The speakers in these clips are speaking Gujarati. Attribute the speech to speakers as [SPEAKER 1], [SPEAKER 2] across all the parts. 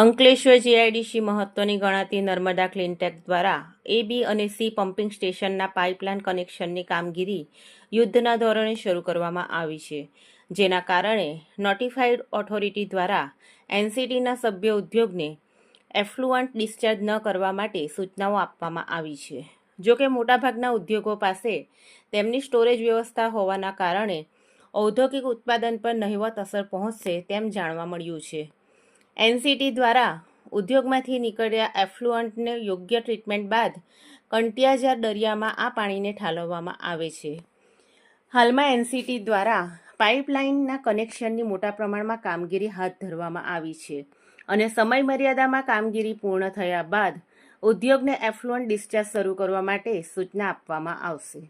[SPEAKER 1] અંકલેશ્વર જીઆઈડીસી મહત્વની ગણાતી નર્મદા ક્લિનટેક દ્વારા એ બી અને સી પમ્પિંગ સ્ટેશનના પાઇપલાઇન કનેક્શનની કામગીરી યુદ્ધના ધોરણે શરૂ કરવામાં આવી છે. જેના કારણે નોટિફાઈડ ઓથોરિટી દ્વારા એનસીટીના સભ્ય ઉદ્યોગને એફ્લુઅન્ટ ડિસ્ચાર્જ ન કરવા માટે સૂચનાઓ આપવામાં આવી છે. જોકે મોટાભાગના ઉદ્યોગો પાસે તેમની સ્ટોરેજ વ્યવસ્થા હોવાના કારણે ઔદ્યોગિક ઉત્પાદન પર નહિવત અસર પહોંચશે તેમ જાણવા મળ્યું છે. એનસીટી દ્વારા ઉદ્યોગમાંથી નીકળ્યા એફ્લુઅન્ટને યોગ્ય ટ્રીટમેન્ટ બાદ કંટિયાજાર દરિયામાં આ પાણીને ઠાલવવામાં આવે છે. હાલમાં એનસીટી દ્વારા પાઇપલાઇનના કનેક્શનની મોટા પ્રમાણમાં કામગીરી હાથ ધરવામાં આવી છે અને સમય મર્યાદામાં કામગીરી પૂર્ણ થયા બાદ ઉદ્યોગને એફ્લુઅન્ટ ડિસ્ચાર્જ શરૂ કરવા માટે સૂચના આપવામાં આવશે.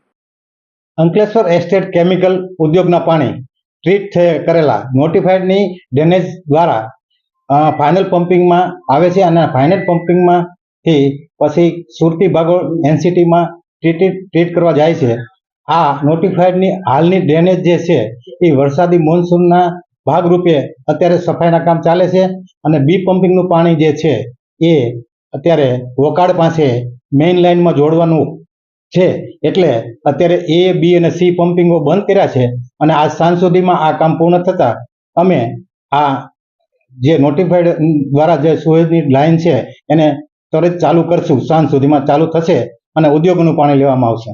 [SPEAKER 2] અંકલેશ્વર એસ્ટેટ કેમિકલ ઉદ્યોગના પાણી ટ્રીટ થયે કરેલા નોટિફાઈડની ડેમેજ દ્વારા ફાઇનલ પમ્પિંગમાં આવે છે અને ફાઇનલ પમ્પિંગમાંથી પછી સુરતી ભાગો એનસીટીમાં ટ્રીટ ટ્રીટ કરવા જાય છે. આ નોટિફાઈડની હાલની ડ્રેનેજ જે છે, એ વરસાદી મોન્સૂનના ભાગરૂપે અત્યારે સફાઈના કામ ચાલે છે અને બી પમ્પિંગનું પાણી જે છે, એ અત્યારે વોકાડ પાસે મેઇન લાઇનમાં જોડવાનું છે. એટલે અત્યારે એ બી અને સી પમ્પિંગો બંધ કર્યા છે અને આજ સાંજ સુધીમાં આ કામ પૂર્ણ થતા અમે આ જે નોટિફાઈડ દ્વારા જે સુએજની લાઇન છે એને ત્વરિત ચાલુ કરશું. સાંજ સુધીમાં ચાલુ થશે અને ઉદ્યોગોનું પાણી લેવામાં આવશે.